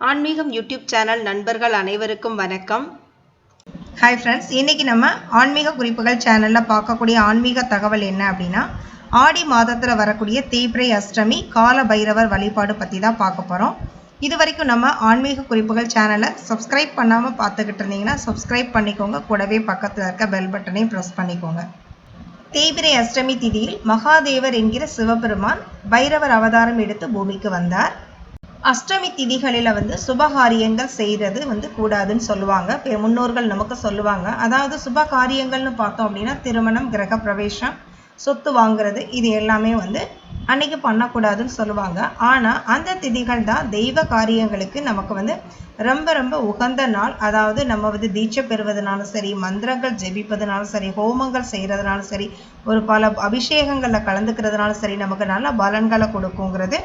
ஆன்மீகம் YouTube channel நண்பர்கள் அனைவருக்கும் வணக்கம். ஹாய் ஃப்ரெண்ட்ஸ் இன்றைக்கி நம்ம ஆன்மீக குறிப்புகள் சேனலில் பார்க்கக்கூடிய ஆன்மீக தகவல் என்ன அப்படின்னா ஆடி மாதத்தில் வரக்கூடிய தேய்பிரை அஷ்டமி கால பைரவர் வழிபாடு பற்றி தான் பார்க்க போகிறோம் இது வரைக்கும் நம்ம ஆன்மீக குறிப்புகள் சேனலை சப்ஸ்கிரைப் பண்ணாமல் பார்த்துக்கிட்டு இருந்தீங்கன்னா சப்ஸ்கிரைப் பண்ணிக்கோங்க. கூடவே பக்கத்தில் இருக்க பெல் பட்டனையும் ப்ரெஸ் பண்ணிக்கோங்க. தேய்பிரை அஷ்டமி திதியில் மகாதேவர் என்கிற சிவபெருமான் பைரவர் அவதாரம் எடுத்து பூமிக்கு வந்தார். அஷ்டமி திதிகளில் வந்து சுபகாரியங்கள் செய்கிறது வந்து கூடாதுன்னு சொல்லுவாங்க. பெ- முன்னோர்கள் நமக்கு சொல்லுவாங்க. அதாவது சுப காரியங்கள்னு பார்த்தோம் அப்படின்னா திருமணம் கிரக பிரவேசம் சொத்து வாங்குறது இது எல்லாமே வந்து அன்னைக்கு பண்ணக்கூடாதுன்னு சொல்லுவாங்க. ஆனால் அந்த திதிகள் தான் தெய்வ காரியங்களுக்கு நமக்கு வந்து ரொம்ப ரொம்ப உகந்த நாள். அதாவது நம்ம வந்து தீட்சை பெறுவதனாலும் சரி மந்திரங்கள் ஜெபிப்பதனாலும் சரி ஹோமங்கள் செய்கிறதுனாலும் சரி ஒரு பல அபிஷேகங்களில் கலந்துக்கிறதுனாலும் சரி நமக்கு நல்ல பலன்களை கொடுக்குங்கிறது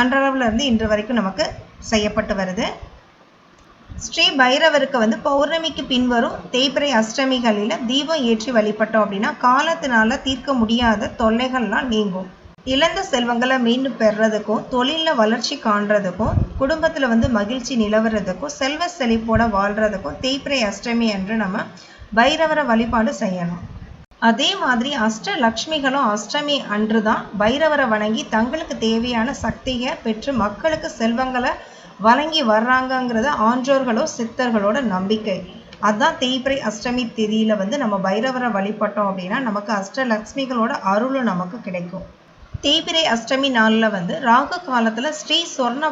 அன்றளவுலேருந்து இருந்து இன்று வரைக்கும் நமக்கு செய்யப்பட்டு வருது. ஸ்ரீ பைரவருக்கு வந்து பௌர்ணமிக்கு பின்வரும் தேய்பிரை அஷ்டமிகளில் தீபம் ஏற்றி வழிபட்டோம் அப்படின்னா காலத்தினால தீர்க்க முடியாத தொல்லைகள்லாம் நீங்கும். இழந்த செல்வங்களை மீண்டும் பெறுறதுக்கும் தொழிலில் வளர்ச்சி காண்றதுக்கும் குடும்பத்தில் வந்து மகிழ்ச்சி நிலவுறதுக்கும் செல்வ செழிப்போட வாழ்கிறதுக்கும் தேய்பிரை அஷ்டமி அன்று நம்ம பைரவரை வழிபாடு செய்யணும். அதே மாதிரி அஷ்ட லக்ஷ்மிகளும் அஷ்டமி அன்று தான் பைரவரை வணங்கி தங்களுக்கு தேவையான சக்தியை பெற்று மக்களுக்கு செல்வங்களை வழங்கி வர்றாங்கங்கிறது ஆன்றோர்களோ சித்தர்களோட நம்பிக்கை. அதுதான் தேய்பிரை அஷ்டமி திதியில் வந்து நம்ம பைரவரை வழிபட்டோம் அப்படின்னா நமக்கு அஷ்ட லக்ஷ்மிகளோட அருளும் நமக்கு கிடைக்கும். தேய்பிறை அஷ்டமி நாளில் வந்து ராகு காலத்தில் ஸ்ரீ சொர்ண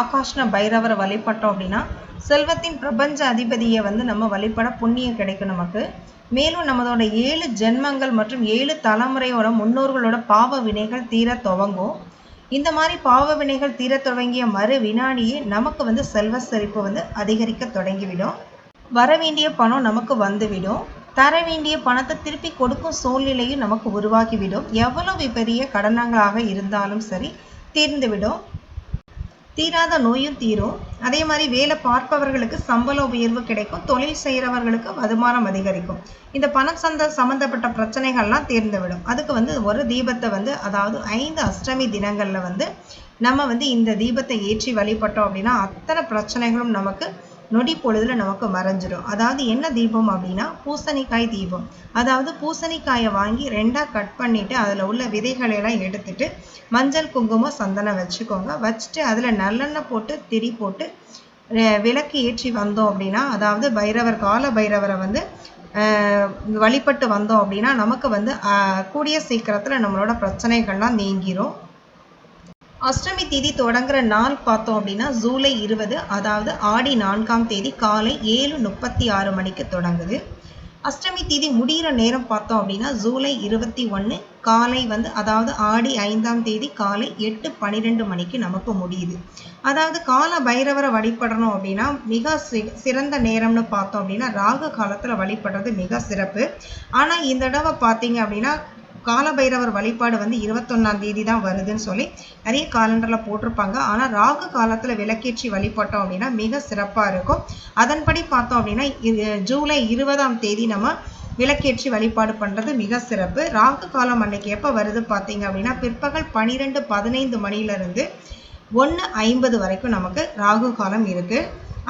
ஆகாஷ்ண பைரவரை வழிபட்டோம் அப்படின்னா செல்வத்தின் பிரபஞ்ச அதிபதியை வந்து நம்ம வழிபட புண்ணியம் கிடைக்கும் நமக்கு. மேலும் நம்மளோட ஏழு ஜென்மங்கள் மற்றும் ஏழு தலைமுறையோட முன்னோர்களோட பாவ வினைகள் தீர துவங்கும். இந்த மாதிரி பாவ வினைகள் தீர துவங்கிய மறு வினாடியே நமக்கு வந்து செல்வ செழிப்பு வந்து அதிகரிக்க தொடங்கிவிடும். வர வேண்டிய பணம் நமக்கு வந்துவிடும். தர வேண்டிய பணத்தை திருப்பி கொடுக்கும் சூழ்நிலையும் நமக்கு உருவாகிவிடும். எவ்வளவு பெரிய கடனங்களாக இருந்தாலும் சரி தீர்ந்துவிடும். தீராத நோயும் தீரும். அதே மாதிரி வேலை பார்ப்பவர்களுக்கு சம்பள உயர்வு கிடைக்கும். தொழில் செய்கிறவர்களுக்கு வருமானம் அதிகரிக்கும். இந்த பணம் சந்த சம்மந்தப்பட்ட பிரச்சனைகள்லாம் தீர்ந்துவிடும். அதுக்கு வந்து ஒரு தீபத்தை வந்து அதாவது ஐந்து அஷ்டமி தினங்கள்ல வந்து நம்ம வந்து இந்த தீபத்தை ஏற்றி வழிபட்டோம் அப்படின்னா அத்தனை பிரச்சனைகளும் நமக்கு நொடி பொழுதுல நமக்கு மறைஞ்சிடும் அதாவது என்ன தீபம் அப்படின்னா பூசணிக்காய் தீபம். அதாவது பூசணிக்காயை வாங்கி ரெண்டாக கட் பண்ணிட்டு அதில் உள்ள விதைகளை எல்லாம் எடுத்துட்டு மஞ்சள் குங்குமம் சந்தனம் வச்சுக்கோங்க. வச்சுட்டு அதில் நல்லெண்ணெய் போட்டு திரி போட்டு விளக்கு ஏற்றி வந்தோம் அப்படின்னா அதாவது பைரவர் கால பைரவரை வந்து வழிபட்டு வந்தோம் அப்படின்னா நமக்கு வந்து கூடிய சீக்கிரத்தில் நம்மளோட பிரச்சனைகள்லாம் நீங்கிரும். அஷ்டமி தேதி தொடங்குற நாள் பார்த்தோம் அப்படின்னா ஜூலை இருபது அதாவது ஆடி நான்காம் தேதி காலை ஏழு முப்பத்தி ஆறு மணிக்கு தொடங்குது. அஷ்டமி தேதி முடிகிற நேரம் பார்த்தோம் அப்படின்னா ஜூலை இருபத்தி ஒன்று காலை வந்து அதாவது ஆடி ஐந்தாம் தேதி காலை எட்டு பன்னிரெண்டு மணிக்கு நமக்கு முடியுது. அதாவது கால பைரவரை வழிபடணும் அப்படின்னா மிக சிறந்த நேரம்னு பார்த்தோம் அப்படின்னா ராகு காலத்தில் வழிபடுறது மிக சிறப்பு. ஆனால் இந்த தடவை பார்த்தீங்க அப்படின்னா காலபைரவர் வழிபாடு வந்து இருபத்தொன்னாம் தேதி தான் வருதுன்னு சொல்லி நிறைய காலண்டரில் போட்டிருப்பாங்க. ஆனால் ராகு காலத்தில் விளக்கேற்றி வழிபட்டோம் அப்படின்னா மிக சிறப்பாக இருக்கும். அதன்படி பார்த்தோம் அப்படின்னா இது ஜூலை இருபதாம் தேதி நம்ம விளக்கேற்றி வழிபாடு பண்ணுறது மிக சிறப்பு. ராகு காலம் அன்னைக்கு எப்போ வருது பார்த்தீங்க அப்படின்னா பிற்பகல் பன்னிரெண்டு பதினைந்து மணியிலிருந்து ஒன்று ஐம்பது வரைக்கும் நமக்கு ராகு காலம் இருக்கு.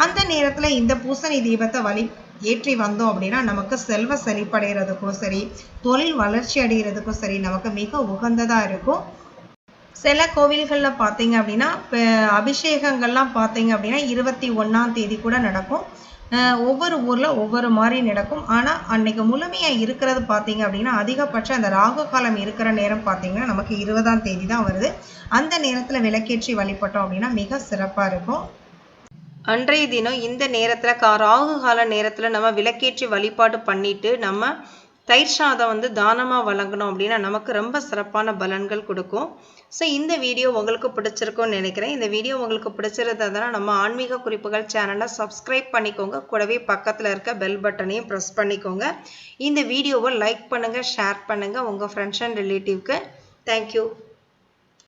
அந்த நேரத்தில் இந்த பூசணி தீபத்தை வழி ஏற்றி வந்தோம் அப்படின்னா நமக்கு செல்வ செழிப்படைகிறதுக்கும் சரி தொழில் வளர்ச்சி அடைகிறதுக்கும் சரி நமக்கு மிக உகந்ததாக இருக்கும். சில கோவில்களில் பார்த்தீங்க அப்படின்னா இப்போ அபிஷேகங்கள்லாம் பார்த்தீங்க அப்படின்னா இருபத்தி ஒன்றாம் தேதி கூட நடக்கும். ஒவ்வொரு ஊரில் ஒவ்வொரு மாதிரி நடக்கும். ஆனால் அன்னைக்கு முழுமையாக இருக்கிறது பார்த்தீங்க அப்படின்னா அதிகபட்சம் அந்த ராகு காலம் இருக்கிற நேரம் பார்த்தீங்கன்னா நமக்கு இருபதாம் தேதி தான் வருது. அந்த நேரத்தில் விளக்கேற்றி வழிபட்டோம் அப்படின்னா மிக சிறப்பாக இருக்கும். அன்றைய தினம் இந்த நேரத்தில் கா ராகு கால நேரத்தில் நம்ம விளக்கேற்றி வழிபாடு பண்ணிட்டு நம்ம தயிர் சாதம் வந்து தானமாக வழங்கணும் அப்படின்னா நமக்கு ரொம்ப சிறப்பான பலன்கள் கொடுக்கும். ஸோ இந்த வீடியோ உங்களுக்கு பிடிச்சிருக்கும்னு நினைக்கிறேன். இந்த வீடியோ உங்களுக்கு பிடிச்சிருந்ததுன்னா நம்ம ஆன்மீக குறிப்புகள் சேனலை சப்ஸ்கிரைப் பண்ணிக்கோங்க. கூடவே பக்கத்தில் இருக்க பெல் பட்டனையும் ப்ரெஸ் பண்ணிக்கோங்க. இந்த வீடியோவை லைக் பண்ணுங்கள் ஷேர் பண்ணுங்கள் உங்கள் ஃப்ரெண்ட்ஸ் அண்ட் ரிலேட்டிவ்க்கு தேங்க்யூ